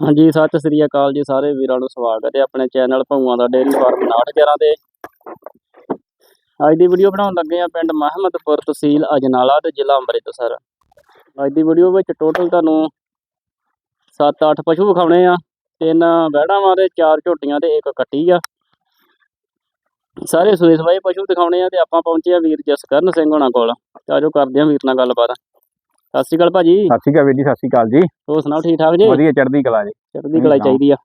ਹਾਂਜੀ, ਸਤਿ ਸ੍ਰੀ ਅਕਾਲ ਜੀ ਸਾਰੇ ਵੀਰਾਂ ਨੂੰ ਸਵਾਗਤ ਹੈ ਆਪਣੇ ਚੈਨਲ ਭਊਆਂ ਦਾ ਡੇਅਰੀ ਫਾਰਮ 911 ਦੇ ਅੱਜ ਦੀ ਵੀਡੀਓ ਬਣਾਉਣ ਲੱਗੇ ਆ ਪਿੰਡ ਮਹਿਮਦਪੁਰ ਤਹਿਸੀਲ ਅਜਨਾਲਾ ਤੇ ਜ਼ਿਲ੍ਹਾ ਅੰਮ੍ਰਿਤਸਰ। ਅੱਜ ਦੀ ਵੀਡੀਓ ਵਿੱਚ ਟੋਟਲ ਤੁਹਾਨੂੰ 7-8 ਪਸ਼ੂ ਵਿਖਾਉਣੇ ਆ, ਤਿੰਨ ਵਹਿੜਾਂ ਵਾਂ ਤੇ ਚਾਰ ਝੋਟੀਆਂ ਤੇ ਇੱਕ ਕੱਟੀ ਆ। ਸਾਰੇ ਸੂਏ ਸਵਾਏ ਪਸ਼ੂ ਦਿਖਾਉਣੇ ਆ ਤੇ ਆਪਾਂ ਪਹੁੰਚੇ ਆ ਵੀਰ ਜਸਕਰਨ ਸਿੰਘ ਹੋਣਾ ਕੋਲ। ਤੇ ਆਜੋ ਕਰਦੇ ਆ ਵੀਰ ਨਾਲ ਗੱਲਬਾਤ। ਸਤਿ ਸ੍ਰੀ ਅਕਾਲ ਭਾਜੀ। ਸਤਿ ਸ਼੍ਰੀ ਅਕਾਲ ਵੀਰ ਜੀ ਸਤਿ ਸ਼੍ਰੀ ਅਕਾਲ ਜੀ। ਹੋਰ ਸੁਣਾਓ ਠੀਕ ਠਾਕ ਜੀ? ਵਧੀਆ ਚੜ੍ਹਦੀ ਕਲਾ ਜੀ। ਚੜ੍ਹਦੀ ਸੁਣਾਓ। ਚਾਹੀਦੀ ਆ।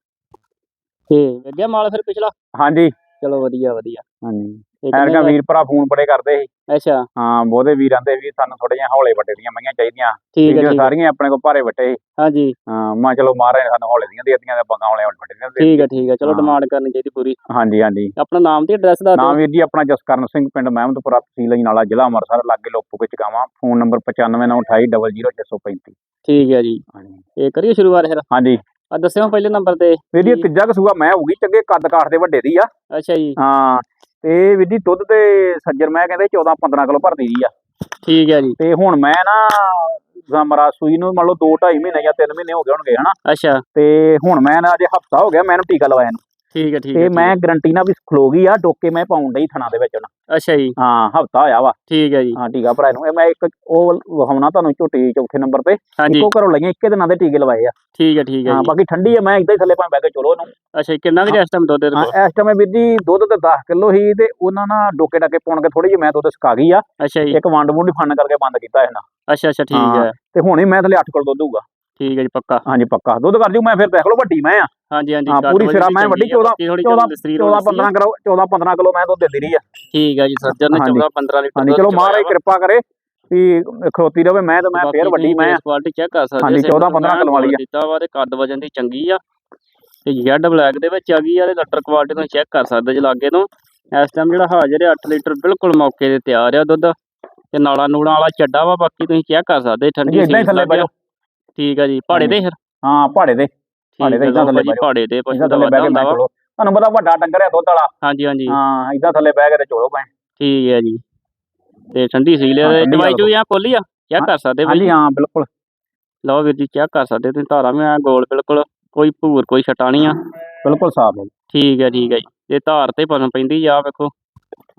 ਤੇ ਲੱਗਿਆ ਮਾਲ ਫਿਰ ਪਿਛਲਾ? ਹਾਂਜੀ। ਚਲੋ ਵਧੀਆ ਵਧੀਆ। ਹਾਂਜੀ। ਐਰਗਾ ਵੀਰ ਭਰਾ ਫੋਨ ਬੜੇ ਕਰਦੇ ਸੀ। ਅੱਛਾ। ਹਾਂ ਬਹੁਤੇ ਵੀਰਾਂ ਦੇ ਵੀ ਸਾਨੂੰ ਥੋੜੇ ਜਿਹਾ ਹੌਲੇ ਵੱਡੇ ਦੀਆਂ ਮਈਆਂ ਚਾਹੀਦੀਆਂ। ਠੀਕ ਹੈ ਸਾਰੀਆਂ ਆਪਣੇ ਕੋਲ ਭਾਰੇ ਵੱਟੇ ਸੀ। ਹਾਂਜੀ। ਹਾਂ ਮੈਂ ਚਲੋ ਮਹਾਰਾਜ ਸਾਨੂੰ ਹੌਲੇ ਦੀਆਂ ਦੇ ਦਿੱਤੀਆਂ ਤੇ ਆਪਾਂ ਹੌਲੇ ਵੱਡੇ ਦੀਆਂ ਠੀਕ ਹੈ ਠੀਕ ਹੈ। ਚਲੋ। ਡਿਮਾਂਡ ਕਰਨੀ ਚਾਹੀਦੀ ਪੂਰੀ। ਹਾਂਜੀ ਹਾਂਜੀ। ਆਪਣਾ ਨਾਮ ਤੇ ਐਡਰੈਸ ਦੱਸ ਨਾਮ ਵੀਰ ਜੀ ਆਪਣਾ ਜਸਕਰਨ ਸਿੰਘ ਪਿੰਡ ਮਹਿਮਦਪੁਰਾ ਤਹਿਸੀਲ ਅਜਨਾਲਾ ਜ਼ਿਲ੍ਹਾ ਅੰਮ੍ਰਿਤਸਰ ਲਾਗੇ Lopoke Chakawan phone number 9598200635 ਠੀਕ ਹੈ ਜੀ। ਇਹ ਕਰੀਏ ਸ਼ੁਰੂਆਤ ਫਿਰ? ਹਾਂਜੀ। ਆ ਦੱਸਿਓ ਪਹਿਲੇ ਨੰਬਰ ਤੇ ਵੀਰ ਜੀ। ਤੀਜਾ ਕਸੂਆ ਮੈਂ ਹੋਊਗੀ ਚੰਗੇ ਕੱਦ ਕਾਠ ਦੇ ਵੱਡੇ ਦੀ ਆ। ਅੱਛਾ ਜੀ। ਹਾਂ। ਤੇ ਵੀਰ ਜੀ ਦੁੱਧ ਤੇ ਸੱਜਰ ਮੈਂ ਕਹਿੰਦੇ 14 15 ਕਿਲੋ ਭਰਦੀ ਦੀ ਆ। ਠੀਕ ਹੈ ਜੀ। ਤੇ ਹੁਣ ਮੈਂ ਨਾ ਜ਼ਮਰਾ ਸੂਈ ਨੂੰ ਮੰਨ ਲਓ 2 2.5 ਮਹੀਨੇ ਜਾਂ 3 ਮਹੀਨੇ ਹੋ ਗਏ ਹੋਣਗੇ ਹਨਾ? ਅੱਛਾ। ਤੇ ਹੁਣ ਮੈਂ ਨਾ ਅਜੇ ਹਫਤਾ ਹੋ ਗਿਆ ਮੈਨੂੰ ਟੀਕਾ ਲਵਾਇਆ ਨੂੰ। ਠੀਕ ਹੈ ਠੀਕ ਤੇ ਹੈ ਮੈਂ ਗਰੰਟੀ ਨਾਲ ਵੀ ਖਲੋ ਗਈ ਆ ਡੋਕੇ ਮੈਂ ਪਾਉਣ ਡਈ ਥਣਾ ਦੇ ਵਿੱਚ ਹੁਣ। ਅੱਛਾ ਜੀ। ਹਾਂ ਹਫਤਾ ਹੋਇਆ ਵਾ। ਠੀਕ ਹੈ ਜੀ। ਹਾਂ ਟੀਕਾ ਭਰਾਇਆ ਨੂੰ ਇਹ ਮੈਂ ਇੱਕ ਉਹ ਵਿਖਾਉਣਾ ਤੁਹਾਨੂੰ ਝੋਟੀ ਚੌਥੇ ਨੰਬਰ ਤੇ। ਇੱਕੋ ਘਰੋਂ ਲਈਆਂ ਇੱਕੇ ਦਿਨਾਂ ਦੇ ਟੀਕੇ ਲਵਾਏ ਆ। ਠੀਕ ਹੈ ਠੀਕ ਹੈ ਹਾਂ ਬਾਕੀ ਠੰਡੀ ਆ ਮੈਂ ਇਦਾਂ ਹੀ ਥੱਲੇ ਭਾਵੇਂ ਬਹਿ ਕੇ ਚਲੋ ਇਹਨੂੰ। ਅੱਛਾ ਕਿੰਨਾ ਕੁ ਇਸ ਟਾਈਮ ਦੁੱਧ ਦੇ ਹਾਂ ਇਸ ਟਾਈਮ ਵੀਰ ਜੀ ਦੁੱਧ ਤੇ 10 ਕਿਲੋ ਸੀ ਤੇ ਉਹਨਾਂ ਨਾਲ ਡੋਕੇ ਡਾਕੇ ਪਾਉਣ ਕੇ ਥੋੜੀ ਜਿਹੀ ਮੈਂ ਦੁੱਧ ਸੁਕਾ ਗਈ ਆ। ਅੱਛਾ ਜੀ। ਇੱਕ ਵੰਡ ਵੁੰਡ ਫੰਡ ਕਰਕੇ ਬੰਦ ਕੀਤਾ ਇਹਨਾਂ। ਅੱਛਾ ਅੱਛਾ ਠੀਕ ਹਾਂ। ਹੈ। ਤੇ ਹੁਣ ਹੀ ਮੈਂ ਥੱਲੇ 8 ਕਿਲੋ ਦੁੱਧ ਹੋਊਗਾ। ਠੀਕ ਹੈ ਜੀ ਪੱਕਾ। ਹਾਂਜੀ ਪੱਕਾ। ਦੁੱਧ ਕਰ ਜੂ ਮੈਂ ਫਿਰ ਦੇਖ ਲਓ ਵੱਡੀ ਮੈਂ ਆ। ਹਾਂਜੀ ਹਾਂਜੀ ਹਾਂ, ਪੂਰੀ ਸਿਰਾ ਮੈਂ ਵੱਡੀ ਚੰਗੀ ਆ, 14 ਬਾਕੀ ਥੋੜ੍ਹੀ 14 ਚੱਲ ਸਰੀਰ 14 ਵਾਲੀ ਸੀ। 15 ਕਿਲੋ 14 15 ਕਿਲੋ ਮੈਂ ਦੁੱਧ ਦਿੰਦੀ ਰਹੀ ਆ। ਠੀਕ ਹੈ ਜੀ ਸੱਜਣ ਨੇ ਹਾਂਜੀ। 14 15 ਲੀਟਰ ਹਾਂਜੀ ਚਲੋ ਮਹਾਰਾਜ। ਕਿਰਪਾ ਕਰੇ ਵੀ ਖਰੋਤੀ ਰਵੇ ਮੈਂ ਤਾਂ ਮੈਂ ਫੇਰ ਵੱਡੀ ਮੈਂ ਆ quality ਚੈੱਕ ਕਰ ਸਕਦੇ ਹਾਂਜੀ, ਹੋ, 14 ਸਿੰਪਲ 15 ਕਿਲੋ ਵਾਲੀ ਆ। ਦਿੱਤਾ ਵਾ ਤੇ ਕੱਦ ਵਜਨ ਦੀ ਚੰਗੀ ਆ। ਤੇ ਜੈਡ ਬਲੈਕ ਦੇ ਵਿੱਚ ਆ ਗਈ ਆ ਤੇ ਲੱਟਰ ਕੁਆਲਿਟੀ ਤੋਂ ਚੈੱਕ ਕਰ ਸਕਦੇ ਜੇ ਲਾਗੇ ਤੋਂ। ਇਸ ਟਾਈਮ ਜਿਹੜਾ ਹਾਜ਼ਰ ਹੈ 8 ਲੀਟਰ ਬਿਲਕੁਲ ਮੌਕੇ ਤੇ ਤਿਆਰ ਆ ਦੁੱਧ। ਤੇ ਨਾਲਾ ਨੂੜਾ ਵਾਲਾ ਚੱਡਾ ਵਾ ਬਾਕੀ ਤੁਸੀਂ ਚੈੱਕ ਕਰ ਸਕਦੇ ਠੰਡੀ ਬਹਿ ਠੀਕ ਆ ਜੀ ਪਹਾੜੇ ਤੇ ਫਿਰ? ਹਾਂ ਪਹਾੜੇ ਤੇ। ਠੀਕ ਤੇ ਆ ਏਦਾਂ ਲਓ ਥੱਲੇ ਭਾਜੀ ਬਹਿ ਜਾਓ। ਪਹਾੜੇ ਤੇ ਪਸ਼ੂ ਇਦਾਂ ਦਾ ਥੱਲੇ ਵਾਧਾ ਬਹਿ ਕੇ ਹੁੰਦਾ ਮੈਂ ਵਾ। ਚਲੋ ਤੁਹਾਨੂੰ ਪਤਾ ਵੱਡਾ ਡੰਗਰ ਆ ਦੁੱਧ ਵਾਲਾ। ਹਾਂਜੀ ਹਾਂਜੀ। ਹਾਂ ਇਦਾਂ ਥੱਲੇ ਬਹਿ ਕੇ ਤੇ ਚੋਲੋ ਮੈਂ ਠੀਕ ਹੈ ਜੀ। ਤੇ ਠੰਡੀ ਸੀਲ ਹਾਂ, ਹੈ ਠੰਡੀ ਦਵਾਈ ਆ ਚੋਈ ਆ ਖੋਲੀ ਆ? ਚੈੱਕ ਕਰ ਸਕਦੇ ਹਾਂਜੀ ਭਾਈ ਹਾਂ ਬਿਲਕੁਲ। ਲਓ ਵੀਰ ਜੀ ਚੈੱਕ ਕਰ ਸਕਦੇ ਤੁਸੀਂ। ਧਾਰਾਂ ਵੀ ਗੋਲ ਬਿਲਕੁਲ। ਕੋਈ ਭੂਰ ਕੋਈ ਛਟਾ ਨਹੀਂ ਆ। ਬਿਲਕੁਲ ਸਾਫ਼ ਹੈ ਠੀਕ ਹੈ ਠੀਕ ਹੈ ਜੀ। ਇਹ ਧਾਰ ਤੇ ਪਨ ਪੈਂਦੀ ਆ ਵੇਖੋ।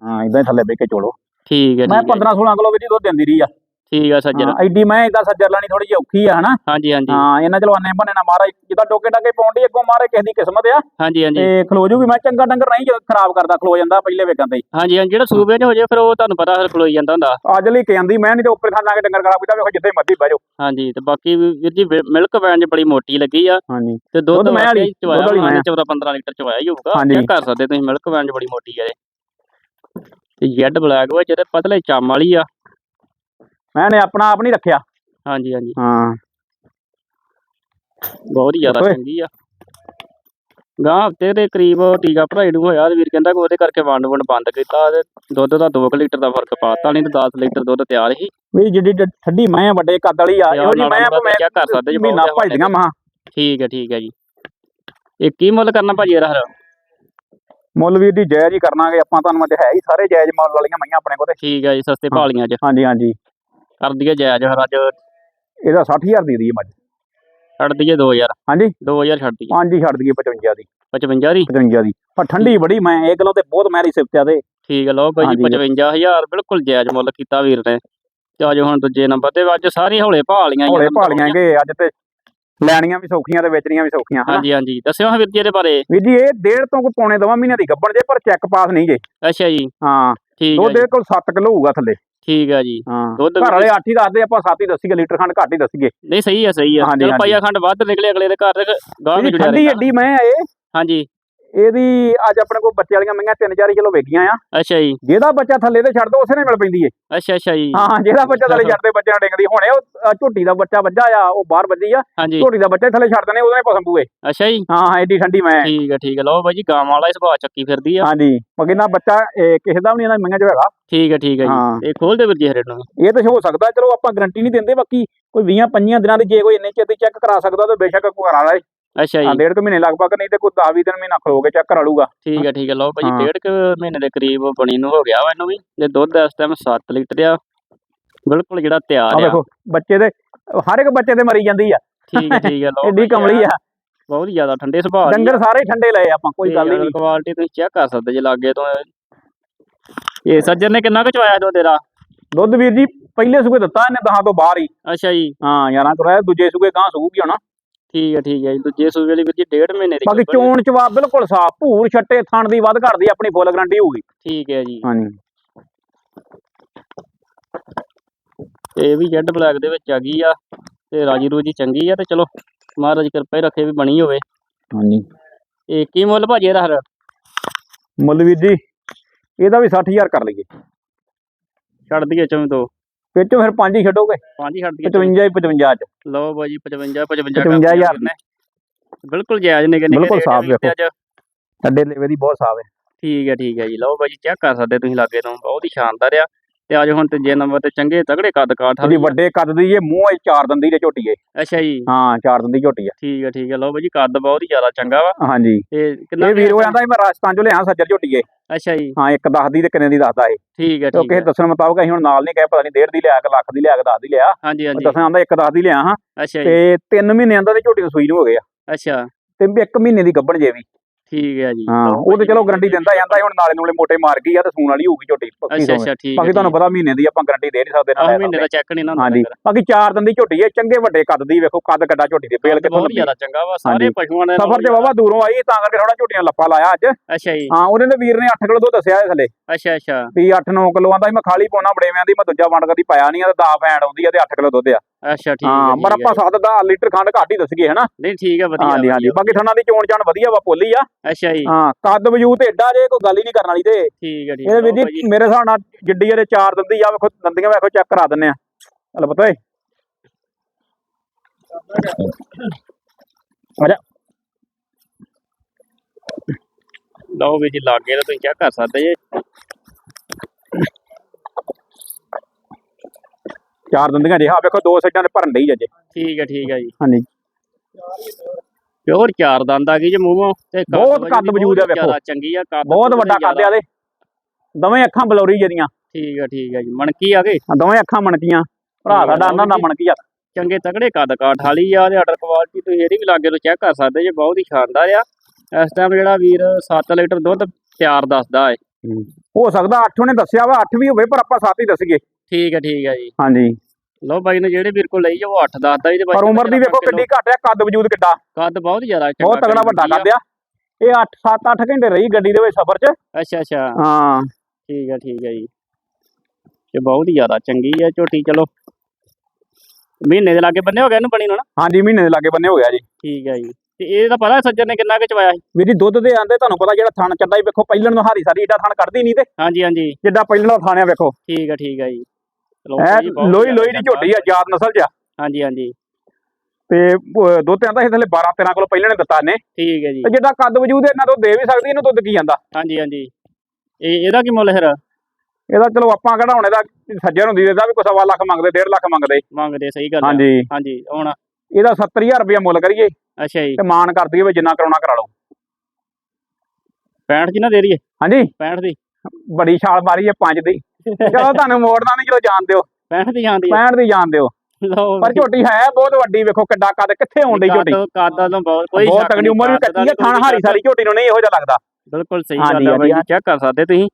ਹਾਂ ਇਦਾਂ ਹੀ ਥੱਲੇ ਬਹਿ ਕੇ ਠੀਕ ਹੈ ਮੈਂ ਠੀਕ ਹੈ। 15 16 ਕਿਲੋ ਵਿੱਚ ਦੁੱਧ ਦਿੰਦੀ ਰਹੀ ਆ। ਠੀਕ ਆ ਸੱਜਣ ਹਾਂ, ਐਡੀ ਮੈਂ ਇਦਾਂ ਸੱਜਰ ਲੈਣੀ ਥੋੜੀ ਜਿਹੀ ਔਖੀ ਆ ਹਨਾ? ਹਾਂਜੀ ਹਾਂਜੀ। ਹਾਂ ਇਹਨਾਂ ਚਲੋ ਅੰਨੇ ਬਣੇ ਨਾ ਮਹਾਰਾਜ ਜਿੱਦਾਂ ਡੋਕੇ ਡਾਕੇ ਪਾਉਂਦੀ ਅੱਗੋਂ ਮਹਾਰਾਜ ਕਿਸੇ ਦੀ ਕਿਸਮਤ ਆ। ਹਾਂਜੀ ਹਾਂਜੀ। ਤੇ ਖਲੋ ਜੂਗੀ ਮੈਂ ਚੰਗਾ ਡੰਗਰ ਨਹੀਂ ਜਦੋਂ ਖਰਾਬ ਕਰਦਾ ਖਲੋ ਜਾਂਦਾ ਪਹਿਲੇ ਵੇਖਣ ਤੇ। ਹੀ। ਹਾਂਜੀ ਹਾਂਜੀ ਜਿਹੜਾ ਸੂਬੇ 'ਚ ਹੋ ਜੇ ਫਿਰ ਉਹ ਤੁਹਾਨੂੰ ਪਤਾ ਫਿਰ ਖਲੋਈ ਜਾਂਦਾ ਹੁੰਦਾ। ਅੱਜ ਲਈ ਕੇ ਆਂਦੀ ਮੈਂ ਨਹੀਂ ਤੇ ਉੱਪਰ ਖਾਣਾ ਕੇ ਡੰਗਰ ਖਰਾਬ ਕੀਤਾ ਵੇਖੋ ਜਿੱਥੇ ਮਰਜ਼ੀ ਬਹਿ ਜਾਓ। ਹਾਂਜੀ ਤੇ ਬਾਕੀ ਵੀ ਵੀਰ ਜੀ ਮਿਲਕ ਵੈਨ 'ਚ ਬੜੀ ਮੋਟੀ ਲੱਗੀ ਆ। ਹਾਂਜੀ। ਤੇ ਦੁੱਧ ਦੁੱਧ ਮੈਂ ਵਾਲੀ, ਚਵਾਇਆ ਦੁੱਧ ਵਾਲੀ ਉਹਨਾਂ ਨੇ ਮੈਂ। 14 15 ਲੀਟਰ ਚਵਾਇਆ ਹੀ ਹੋਊਗਾ। ਹਾਂਜੀ। ਚੈੱਕ ਕਰ ਸਕਦੇ ਤੁਸੀਂ ਮਿਲਕ ਵੈਨ 'ਚ ਬੜੀ ਮੋਟੀ ਆ ਇਹ। ਤੇ ਜੈਡ ਬਲੈਕ ਵਿੱਚ ਇਹਦੇ ਪਤਲੇ ਚਮ ਵਾਲੀ ਆ। ਮੈਂ ਨੇ ਆਪਣਾ ਆਪ ਨਹੀਂ ਰੱਖਿਆ। ਹਾਂਜੀ ਹਾਂਜੀ। ਹਾਂ। ਬਹੁਤ ਹੀ ਜ਼ਿਆਦਾ ਓਏ। ਚੰਗੀ ਆ। ਗਾਂ ਹਫ਼ਤੇ ਦੇ ਕਰੀਬ ਟੀਕਾ ਭਰਾਈ ਨੂੰ ਹੋਇਆ ਤੇ ਵੀਰ ਕਹਿੰਦਾ ਕਿ ਉਹਦੇ ਕਰਕੇ ਵੰਡ ਵੰਡ ਬੰਦ ਕੀਤਾ ਤੇ ਦੁੱਧ ਦਾ 2 ਲੀਟਰ ਦਾ ਫ਼ਰਕ ਪਾਤਾ ਨਹੀਂ ਤੇ 10 ਲੀਟਰ ਦੁੱਧ ਤਿਆਰ ਸੀ। ਵੀ ਜਿੱਡੀ ਡ- ਠੱਡੀ ਮੈਂ ਆ, ਵੱਡੇ ਕੱਦ ਵਾਲੀ ਆ ਇਹੋ ਜੀ ਮੈਂ ਮੈਂ ਚੈੱਕ ਕਰ ਸਕਦੇ ਜੀ ਬਹੁਤ ਮਹੀਨਾ ਜ਼ਿਆਦਾ ਭਜਦੀਆਂ ਮਹਾ। ਠੀਕ ਹੈ ਠੀਕ ਹੈ ਜੀ। ਇਹ ਕੀ ਮੁੱਲ ਕਰਨਾ ਭਾਜੀ ਇਹਦਾ ਫਿਰ? ਮੁੱਲ ਵੀ ਦੀ ਜਾਇਜ਼ ਹੀ ਕਰਨਾਗੇ ਆਪਾਂ ਤੁਹਾਨੂੰ ਅੱਜ ਹੈ ਹੀ ਸਾਰੇ ਜਾਇਜ਼ ਮੁੱਲ ਵਾਲੀਆਂ ਮਈਆਂ ਆਪਣੇ ਕੋਲ। ਤੇ ਠੀਕ ਹੈ ਜੀ ਸਸਤੇ ਹਾਂ। ਭਾਲੀਆਂ 'ਚ। ਹਾਂਜੀ ਹਾਂਜੀ। ਕਰ ਦਈਏ ਜਾਇਜ਼ ਫਿਰ ਅੱਜ। ਇਹਦਾ 60000 ਦੀ ਦੀ ਮੱਝ ਛੱਡ ਦਈਏ 2000 ਹਾਂਜੀ। 2000 ਛੱਡ ਦਈਏ। ਹਾਂਜੀ ਛੱਡ ਦਈਏ 55 ਦੀ। 55 ਦੀ? 55 ਦੀ। ਪਰ ਠੰਡੀ ਬੜੀ ਮੈਂ ਇਹ ਗੱਲੋਂ ਤੇ ਬਹੁਤ ਮੈਰੀ ਸਿਫਤਿਆ ਤੇ। ਠੀਕ ਹੈ ਲਓ ਹਾਂਜੀ। 55000 ਬਿਲਕੁਲ ਜਾਇਜ਼ ਮੁੱਲ ਕੀਤਾ ਵੀਰ ਨੇ। ਤੇ ਅੱਜ ਹੁਣ ਦੂਜੇ ਨੰਬਰ ਤੇ ਅੱਜ ਸਾਰੀ ਹੌਲੇ ਭਾਲੀਆਂ ਹੌਲੇ ਭਾਲੀਆਂ ਕਿ ਅੱਜ ਤੇ ਲੈਣੀਆਂ ਵੀ ਸੌਖੀਆਂ ਤੇ ਵੇਚਣੀਆਂ ਵੀ ਸੌਖੀਆਂ ਹਾਂਜੀ ਹਾਂਜੀ। ਦੱਸਿਓ ਹਾਂ ਵੀਰ ਜੀ ਇਹਦੇ ਬਾਰੇ। ਵੀਰ ਜੀ ਇਹ ਡੇਢ ਤੋਂ ਕੋਈ ਪੌਣੇ ਦਵਾਂ ਮਹੀਨੇ ਦੀ ਗੱਬਣ ਜੇ ਪਰ ਚੈੱਕ ਪਾਸ ਨਹੀਂ ਜੇ। ਅੱਛਾ ਜੀ। ਹਾਂ। ਠੀਕ ਹੈ ਦੁੱਧ ਜੀ। ਦੇ ਕੋਲ 7 ਕਿਲੋ ਹੋਊਗਾ ਥੱਲੇ। ਠੀਕ ਹੈ ਜੀ। ਹਾਂ। ਦੁੱਧ ਘਰ ਵਾਲੇ 8 ਹੀ ਦੱਸਦੇ ਆਪਾਂ 7 ਹੀ ਦੱਸੀਏ ਲੀਟਰ ਖੰਡ ਘੱਟ ਹੀ ਦੱਸੀਏ। ਨਹੀਂ ਸਹੀ ਹੈ ਸਹੀ ਹੈ ਹਾਂਜੀ, ਚਲ। ਪਾਈਆ ਖੰਡ ਵੱਧ ਨਿਕਲੇ ਅਗਲੇ ਦੇ ਘਰ ਦੇ ਗਾਹ ਵੀ ਜੁੜਿਆ ਠੰਡੀ ਏਡੀ ਮੈਂ ਇਹ ਹਾਂਜੀ। ਇਹਦੀ ਅੱਜ ਆਪਣੇ ਕੋਲ ਬੱਚੇ ਵਾਲੀਆਂ ਮਈਆਂ 3-4 ਕਿਲੋ ਵੇਗੀਆਂ ਆ। ਅੱਛਾ ਜੀ। ਜਿਹਦਾ ਬੱਚਾ ਥੱਲੇ ਤੇ ਛੱਡ ਦੋ ਉਸੇ ਨੇ ਮਿਲ ਪੈਂਦੀ ਏ। ਅੱਛਾ ਅੱਛਾ ਜੀ। ਹਾਂ ਜਿਹਦਾ ਬੱਚਾ ਥੱਲੇ ਛੱਡਦੇ ਬੱਚਿਆਂ ਡਿੰਗਦੀ। ਹੁਣੇ ਉਹ ਝੋਟੀ ਦਾ ਬੱਚਾ ਵੱਜਾ ਆ ਉਹ ਬਾਹਰ ਵੱਜੀ ਆ। ਝੋਟੀ ਦਾ ਬੱਚਾ ਥੱਲੇ ਛੱਡ ਦਨੇ ਉਹਦੇ ਪਸਮ ਪੂਏ ਅੱਛਾ ਜੀ। ਹਾਂ ਹਾਂ ਏਡੀ ਠੰਡੀ ਮੈਂ। ਠੀਕ ਹੈ ਠੀਕ ਹੈ ਲਓ ਭਾਈ ਜੀ ਗਾਂ ਵਾਲਾ ਹੀ ਸੁਭਾਅ ਚੱਕੀ ਫਿਰਦੀ ਆ। ਹਾਂਜੀ। ਮਗਰ ਨਾ ਬੱਚਾ ਕਿਸੇ ਦਾ ਵੀ ਨਹੀਂ ਇਹਨਾਂ ਮਈਆਂ ਚ ਹੈਗਾ। ਠੀਕ ਹੈ ਠੀਕ ਹੈ। ਜੀ। ਇਹ ਖੋਲ ਦੇ ਵੀਰ ਜੀ ਹਰੇ ਨੂੰ। ਇਹ ਤਾਂ ਹੋ ਸਕਦਾ ਚਲੋ ਆਪਾਂ ਗਰੰਟੀ ਨਹੀਂ ਦਿੰਦੇ ਬਾਕੀ ਕੋਈ 20 25 ਦਿਨਾਂ ਦੀ ਜੇ ਕੋਈ ਇੰਨੇ ਚਿਰ ਦੀ ਚੈੱਕ ਕਰਾ ਸਕਦਾ ਤਾਂ ਬੇਸ਼ੱਕ ਕਰਾ ਲੇ ਅੱਛਾ ਹਾਂ ਜੀ ਡੇਢ ਕੁ ਮਹੀਨੇ ਲਗਭਗ ਨਹੀਂ ਤੇ ਕੋਈ 10 20 ਦਿਨ ਮਹੀਨਾ ਖਲੋ ਕੇ ਚੈੱਕ ਕਰਾ ਲੂਗਾ ਠੀਕ ਹੈ ਠੀਕ ਹੈ ਲਓ ਭਾਈ ਹਾਂ। ਡੇਢ ਕੁ ਮਹੀਨੇ ਦੇ ਕਰੀਬ ਬਣੀ ਨੂੰ ਹੋ ਗਿਆ ਵਾ ਇਹਨੂੰ ਵੀ। ਤੇ ਦੁੱਧ ਇਸ ਟਾਈਮ 7 ਲੀਟਰ ਆ। ਬਿਲਕੁਲ ਜਿਹੜਾ ਆ ਤਿਆਰ ਆ। ਦੇਖੋ ਬੱਚੇ ਦੇ ਹਰ ਇੱਕ ਬੱਚੇ ਦੇ ਮਰੀ ਜਾਂਦੀ ਆ। ਠੀਕ ਹੈ ਠੀਕ ਹੈ ਲਓ ਏਡੀ ਭਾਈ ਕਮਲੀ ਆ। ਬਹੁਤ ਜ਼ਿਆਦਾ ਠੰਡੇ ਸੁਭਾਅ ਦੀ ਡੰਗਰ ਸਾਰੇ ਠੰਡੇ ਲਏ ਆਪਾਂ ਕੋਈ ਗੱਲ ਹੀ ਨਹੀਂ। ਕੁਆਲਿਟੀ ਤੁਸੀਂ ਚੈੱਕ ਕਰ ਸਕਦੇ ਜੇ ਲਾਗੇ ਤੋਂ ਇਹ। ਸੱਜਣ ਨੇ ਕਿੰਨਾ ਕੁ ਚਵਾਇਆ ਜੋ ਤੇਰਾ ਦੁੱਧ ਵੀਰ ਜੀ ਪਹਿਲੇ ਸੂਏ ਦਿੱਤਾ ਇਹਨੇ ਦਹਾਂ ਤੋਂ ਬਾਹਰ ਹੀ। ਅੱਛਾ ਜੀ। ਹਾਂ 11 ਕਰਾਇਆ ਦੂਜੇ ਸੂਏ ਗਾਂ ਸੂਗੀ ਹੁਣ ਠੀਕ ਹੈ ਠੀਕ ਹੈ ਜੀ। ਦੂਜੇ ਸੂਬੇ ਵਾਲੀ ਵੀਰ ਜੀ ਡੇਢ ਮਹੀਨੇ ਦੀ ਬਾਕੀ ਗੱਭਣ ਹੈ। ਚੋਣ ਚਵਾ ਬਿਲਕੁਲ ਸਾਫ਼ ਭੂਰ ਛੱਟੇ ਥਣ ਦੀ ਵੱਧ ਘਟਦੀ ਆਪਣੀ ਫੁੱਲ ਗਰੰਟੀ ਹੋਊਗੀ। ਠੀਕ ਹੈ ਜੀ। ਹਾਂਜੀ। ਤੇ ਇਹ ਵੀ ਜੈਡ ਬਲੈਕ ਦੇ ਵਿੱਚ ਆ ਗਈ ਆ ਤੇ ਰਾਜੀ ਰੂਜੀ ਚੰਗੀ ਆ ਤੇ ਚਲੋ ਮਹਾਰਾਜ ਕਿਰਪਾ ਹੀ ਰੱਖੇ ਵੀ ਬਣੀ ਹੋਵੇ। ਹਾਂਜੀ। ਇਹ ਕੀ ਮੁੱਲ ਭਾਜੀ ਇਹਦਾ ਹਰ ਮੁੱਲ ਵੀਰ ਜੀ ਇਹਦਾ ਵੀ 60000 ਕਰ ਲਈਏ। ਛੱਡ ਦਈਏ ਚੋਂ ਤੋਂ ਵਿੱਚੋਂ ਫਿਰ ਪੰਜ ਹੀ ਛੱਡੋਗੇ? ਪੰਜ ਹੀ ਛੱਡ ਦਈਏ 55 ਹੀ 55 ਚ। ਲਓ ਬਾਜੀ 55 55 55 ਹਜ਼ਾਰ ਨੇ ਬਿਲਕੁਲ ਜਾਇਜ਼ ਨੇ ਕਿੰਨੇ ਬਿਲਕੁਲ ਸਾਫ਼ ਵੇਖੋ। ਅੱਜ? ਅੱਡੇ ਲੇਵੇ ਦੀ ਬਹੁਤ ਸਾਫ਼ ਹੈ। ਠੀਕ ਹੈ ਠੀਕ ਹੈ ਜੀ। ਲਓ ਬਾਜੀ ਚੈੱਕ ਕਰ ਸਕਦੇ ਤੁਸੀਂ ਲਾਗੇ ਤੋਂ ਬਹੁਤ ਹੀ ਸ਼ਾਨਦਾਰ ਆ। ਤੇ ਅੱਜ ਹੁਣ ਤੀਜੇ ਨੰਬਰ ਤੇ ਚੰਗੇ ਤਗੜੇ ਕੱਦ ਕਾਠ ਉਹਦੀ ਵੱਡੇ ਕੱਦ ਦੀ ਇਹ ਮੂੰਹ ਇਹ ਚਾਰ ਦੰਦੀ ਦੇ ਝੋਟੀ ਹੈ ਅੱਛਾ ਜੀ। ਹਾਂ ਚਾਰ ਦੰਦੀ ਝੋਟੀ ਹੈ ਠੀਕ ਹੈ ਠੀਕ ਹੈ ਲਓ ਬਾਜੀ ਕੱਦ ਬਹੁਤ ਹੀ ਜ਼ਿਆਦਾ ਚੰਗਾ ਵਾ। ਹਾਂਜੀ। ਤੇ ਕਿੰਨਾ ਇਹ ਵੀਰ ਉਹ ਕਹਿੰਦਾ ਮੈਂ ਰਾਜਸਥਾਨ ਚੋਂ ਲਿਆ ਸੱਜਰ ਝੋਟੀ ਹੈ ਅੱਛਾ ਜੀ। ਹਾਂ ਇੱਕ ਦੱਸਦੀ ਤੇ ਕਿੰਨੇ ਦੀ ਦੱਸਦਾ ਇਹ। ਠੀਕ ਹੈ ਤੇ ਉਹ ਠੀਕ ਕਿਸੇ ਹੈ ਦੱਸਣ ਮੁਤਾਬਕ ਅਸੀਂ ਹੁਣ ਨਾਲ ਨਹੀਂ ਗਏ ਪਤਾ ਨਹੀਂ ਡੇਢ ਦੀ ਲਿਆ ਕਿ ਲੱਖ ਦੀ ਲਿਆ ਕਿ 10 ਦੀ ਲਿਆ। ਹਾਂਜੀ ਹਾਂਜੀ। ਦੱਸਣ ਆਂਦਾ ਇੱਕ 10 ਦੀ ਲਿਆ ਹਾਂ। ਅੱਛਾ ਜੀ। ਤੇ 3 ਮਹੀਨਿਆਂ ਦਾ ਤੇ ਝੋਟੀ ਨੂੰ ਸੂਈ ਨੂੰ ਹੋ ਗਏ ਆ। ਅੱਛਾ। ਤੇ ਇੱਕ ਮਹੀਨੇ ਦੀ ਗੱਭਣ ਜੇ ਵੀ। ਠੀਕ ਹੈ ਜੀ। ਹਾਂ ਉਹ ਤੇ ਚਲੋ ਗਰੰਟੀ ਦਿੰਦਾ ਜਾਂਦਾ ਹੁਣ ਨਾਲੇ ਨੂਲੇ ਮੋਟੇ ਮਾਰ ਗਈ ਆ ਤੇ ਸੂਣ ਵਾਲੀ ਹੋਊਗੀ ਝੋਟੀ। ਪੱਕੀ ਅੱਛਾ ਅੱਛਾ ਠੀਕ ਬਾਕੀ ਹੈ ਤੁਹਾਨੂੰ ਪਤਾ ਮਹੀਨੇ ਦੀ ਆਪਾਂ ਗਰੰਟੀ ਦੇ ਨਹੀਂ ਸਕਦੇ ਨਾਲ ਮਹੀਨੇ ਦਾ ਚੈੱਕ ਨਹੀਂ ਨਾ ਹਾਂਜੀ। ਬਾਕੀ ਚਾਰ ਦਿਨ ਦੀ ਝੋਟੀ ਹੈ ਚੰਗੇ ਵੱਡੇ ਕੱਦ ਦੀ ਵੇਖੋ ਕੱਦ ਕੱਡਾ ਝੋਟੀ ਦੇ ਪੇਲ ਕੇ ਬਹੁਤ ਜ਼ਿਆਦਾ ਚੰਗਾ ਵਾ ਸਾਰੇ। ਪਸ਼ੂਆਂ ਦੇ ਸਫਰ ਤੇ ਵਾਵਾ ਦੂਰੋਂ ਆਈ ਤਾਂ ਕਰਕੇ ਥੋੜਾ ਝੋਟੀਆਂ ਲੱਪਾ ਲਾਇਆ ਅੱਜ। ਅੱਛਾ ਜੀ। ਹਾਂ ਉਹਨੇ ਨੇ ਵੀਰ ਨੇ 8 ਕਿਲੋ ਦੁੱਧ ਦੱਸਿਆ ਇਹ ਥੱਲੇ। ਅੱਛਾ ਅੱਛਾ। ਵੀ 8-9 ਕਿਲੋ ਆਂਦਾ ਸੀ ਮੈਂ ਖਾਲੀ ਪਾਉਣਾ ਬੜੇਵਿਆਂ ਦੀ ਮੈਂ ਦੂਜਾ ਵੰਡ ਕਦੀ ਪਾਇਆ ਨਹੀਂ ਆ ਤੇ 10 ਫੈਂਡ ਆਉਂਦੀ ਆ ਤੇ 8 ਕਿਲੋ ਦੁੱਧ ਆ। ਅੱਛਾ ਠੀਕ ਹਾਂ ਪਰ। ਆਪਾਂ 7 ਦਾ ਲੀਟਰ ਖੰਡ ਘੱਟ ਹੀ ਦੱਸੀਏ ਹਨਾ? ਨਹੀਂ ਠੀਕ ਹੈ ਵਧੀਆ ਹਾਂਜੀ ਹਾਂਜੀ। ਬਾਕੀ ਥਣਾ ਦੀ ਚੋਣ ਚਾਣ ਵਧੀਆ ਵਾ ਪੋਲੀ ਆ। ਅੱਛਾ ਜੀ। ਹਾਂ ਕੱਦ ਵਜੂਦ ਤੇ ਏਡਾ ਜੇ ਕੋਈ ਗੱਲ ਹੀ ਨਹੀਂ ਕਰਨ ਵਾਲੀ ਤੇ। ਠੀਕ ਹੈ ਠੀਕ ਹੈ। ਵੀਰ ਜੀ ਮੇਰੇ ਹਿਸਾਬ ਨਾਲ ਜਿੱਡੀ ਇਹਦੇ ਚਾਰ ਦੰਦੀ ਆ ਵੇਖੋ ਦੰਦੀਆਂ ਵੇਖੋ ਚੈੱਕ ਕਰਾ ਦਿੰਨੇ ਆ। ਚੱਲ ਪਤਾ ਏ ਅਰੇ ਲਓ ਵੀ ਜੀ ਲਾਗੇ ਤਾਂ ਤੁਸੀਂ ਚੈੱਕ ਕਰ ਸਕਦੇ ਜੇ। ਚਾਰ ਦੰਦੀਆਂ ਜੇ ਹਾਂ ਵੇਖੋ ਦੋ ਸਾਈਡਾਂ ਤੇ ਭਰਨ ਡਈ ਅਜੇ ਠੀਕ ਹੈ ਠੀਕ ਹੈ ਜੀ। ਹਾਂਜੀ। ਪਿਓਰ ਚਾਰ ਦੰਦ ਆ ਗਈ ਜੇ ਮੂੰਹੋਂ। ਤੇ ਕੱਦ ਬਹੁਤ ਕੱਦ ਵਜੂਦ ਆ ਵੇਖੋ। ਚੰਗੀ ਆ ਕੱਦ ਬਹੁਤ ਵੱਡਾ ਕੱਦ ਆ ਦੇ ਦੋਵੇਂ ਅੱਖਾਂ ਬਲੌਰੀ ਜਿਹੜੀਆਂ ਠੀਕ ਹੈ ਠੀਕ ਹੈ ਜੀ। ਮਣਕੀ ਆ ਗਏ? ਦੋਵੇਂ ਅੱਖਾਂ ਮਣਕੀਆਂ। ਭਰਾ ਆ, ਸਾਡਾ ਉਹਨਾਂ ਦਾ। ਮਣਕੀ ਆ। ਚੰਗੇ ਤਗੜੇ ਕੱਦ ਕਾਠ ਵਾਲੀ ਆ ਤੇ ਆਰਡਰ ਕੁਆਲਿਟੀ ਤੁਸੀਂ ਇਹਦੀ ਵੀ ਲਾਗੇ ਤੋਂ ਚੈੱਕ ਕਰ ਸਕਦੇ ਜੇ। ਬਹੁਤ ਹੀ ਸ਼ਾਨਦਾਰ ਆ। ਇਸ ਟਾਈਮ ਜਿਹੜਾ ਵੀਰ 7 ਲੀਟਰ ਦੁੱਧ ਤਿਆਰ ਦੱਸਦਾ ਹੈ ਹੋ। ਸਕਦਾ 8 ਉਹਨੇ ਦੱਸਿਆ ਵਾ 8 ਵੀ ਹੋਵੇ ਪਰ ਆਪਾਂ 7 ਹੀ ਦੱਸੀਏ। ਠੀਕ ਹੈ ਠੀਕ ਹੈ ਜੀ। ਹਾਂਜੀ। ਲਓ ਬਾਈ ਨੇ ਜਿਹੜੇ ਵੀਰ ਕੋਲ ਲਈ ਆ ਉਹ 8 ਦੱਸਦਾ ਜੀ ਤੇ ਬਾਈ ਪਰ ਉਮਰ ਦੀ ਵੇਖੋ ਕਿੱਡੀ ਘੱਟ ਆ ਕੱਦ ਵਜੂਦ ਕਿੱਡਾ। ਕੱਦ ਬਹੁਤ ਜ਼ਿਆਦਾ ਚੰਗਾ ਬਹੁਤ ਤਗੜਾ ਵੱਡਾ ਕੱਦ ਆ। ਇਹ 8 7 8 ਘੰਟੇ ਰਹੀ ਗੱਡੀ ਦੇ ਵਿੱਚ ਸਫ਼ਰ 'ਚ। ਅੱਛਾ ਅੱਛਾ। ਹਾਂ। ਠੀਕ ਹੈ ਠੀਕ ਹੈ ਜੀ। ਤੇ ਬਹੁਤ ਹੀ ਜ਼ਿਆਦਾ ਚੰਗੀ ਹੈ ਝੋਟੀ ਚਲੋ। ਮਹੀਨੇ ਦੇ ਲਾਗੇ ਬੰਨੇ ਹੋ ਗਏ ਇਹਨੂੰ ਬਣੀ ਨੂੰ ਨਾ? ਹਾਂਜੀ ਮਹੀਨੇ ਦੇ ਲਾਗੇ ਬੰਨੇ ਹੋ ਗਿਆ ਜੀ। ਠੀਕ ਹੈ ਜੀ। ਤੇ ਇਹਦਾ ਪਤਾ ਸੱਜਣ ਨੇ ਕਿੰਨਾ ਕੁ ਚਵਾਇਆ ਸੀ। ਵੀਰ ਦੁੱਧ ਦੇ ਆਂਦੇ ਤੁਹਾਨੂੰ ਪਤਾ ਜਿਹੜਾ ਥਣ ਚੱਲਦਾ ਹੀ ਵੇਖੋ ਪਹਿਲਣ ਨੂੰ ਹਾਰੀ ਸਾਰੀ ਏਡਾ ਥਣ ਕੱਢਦੀ ਨਹੀਂ ਤੇ। ਹਾਂਜੀ ਹਾਂਜੀ। ਜਿੱਡਾ ਪਹਿਲਣ ਦਾ ਥਾਣਿਆ ਵੇਖੋ। ਠੀਕ ਹੈ ਠੀਕ ਹੈ ਜੀ। ਚਲੋ ਬਹੁਤ ਲੋਈ ਲੋਈ ਦੀ। ਝੋਟੀ ਆ ਯਾਦ ਨਸਲ 'ਚ ਆ। ਹਾਂਜੀ ਹਾਂਜੀ। ਤੇ ਅਹ, ਦੁੱਧ ਤੇ ਆਂਦਾ ਸੀ ਥੱਲੇ 12 13 ਕਿਲੋ ਪਹਿਲਣ ਨੇ ਦਿੱਤਾ ਨੇ ਠੀਕ ਹੈ ਜੀ। ਤੇ ਜਿੱਡਾ ਕੱਦ ਵਜੂਦ ਇਹਨਾਂ ਤੋਂ ਦੇ ਵੀ ਸਕਦੀ ਇਹਨੂੰ ਦੁੱਧ ਕੀ ਜਾਂਦਾ ਹਾਂਜੀ ਹਾਂਜੀ। ਇਹ ਇਹਦਾ ਕੀ ਮੁੱਲ ਫਿਰ? ਇਹਦਾ ਚਲੋ ਆਪਾਂ ਕਿਹੜਾ ਹੁਣ ਇਹਦਾ ਸੱਜਣ ਹੁੰਦੀ ਇਹਦਾ ਵੀ ਕੁਛ ਸਵਾ ਲੱਖ ਮੰਗਦੇ 1.5 ਲੱਖ ਮੰਗਦੇ। ਮੰਗਦੇ ਸਹੀ ਗੱਲ ਆ। ਹਾਂਜੀ। ਹਾਂਜੀ ਹੁਣ ਇਹਦਾ 70000 ਰੁਪਇਆ ਮੁੱਲ ਕਰੀਏ ਅੱਛਾ ਜੀ। ਤੇ ਮਾਨ ਕਰ ਦਈਏ ਵੀ ਜਿੰਨਾ ਕਰਾਉਣਾ ਕਰਾ ਲਓ। 65 ਦੀ ਨਾ ਦੇ ਦਈਏ? ਹਾਂਜੀ। 65 ਦੀ। ਬੜੀ ਛਾਲ ਮਾਰੀ ਹੈ ਪੰਜ ਦੀ। ਚਲੋ ਤੁਹਾਨੂੰ ਮੋੜਨਾ ਨਹੀਂ ਚਲੋ ਜਾਣ ਦਿਓ। 65 ਦੀ ਜਾਂਦੀ 65 ਦੀ ਜਾਣ ਦਿਓ। ਪਰ ਝੋਟੀ ਹੈ ਬਹੁਤ ਵੱਡੀ ਵੇਖੋ ਕਿੱਡਾ ਕੱਦ ਕਿੱਥੇ ਡਈ ਝੋਟੀ? ਕਾਦਾ ਤੋਂ ਬਹੁਤ ਕੋਈ ਬਹੁਤ ਤਗੜੀ ਉਮਰ ਵੀ ਕੱਚੀ ਹੈ ਥਾਣ ਹਾਰੀ ਸਾਰੀ ਝੋਟੀ ਨੂੰ ਨਹੀਂ ਇਹੋ ਜਿਹਾ ਲੱਗਦਾ। ਬਿਲਕੁਲ ਸਹੀ ਗੱਲ ਹੈ ਬਾਈ ਚੈੱਕ ਕਰ ਸਕਦੇ ਤੁਸੀਂ।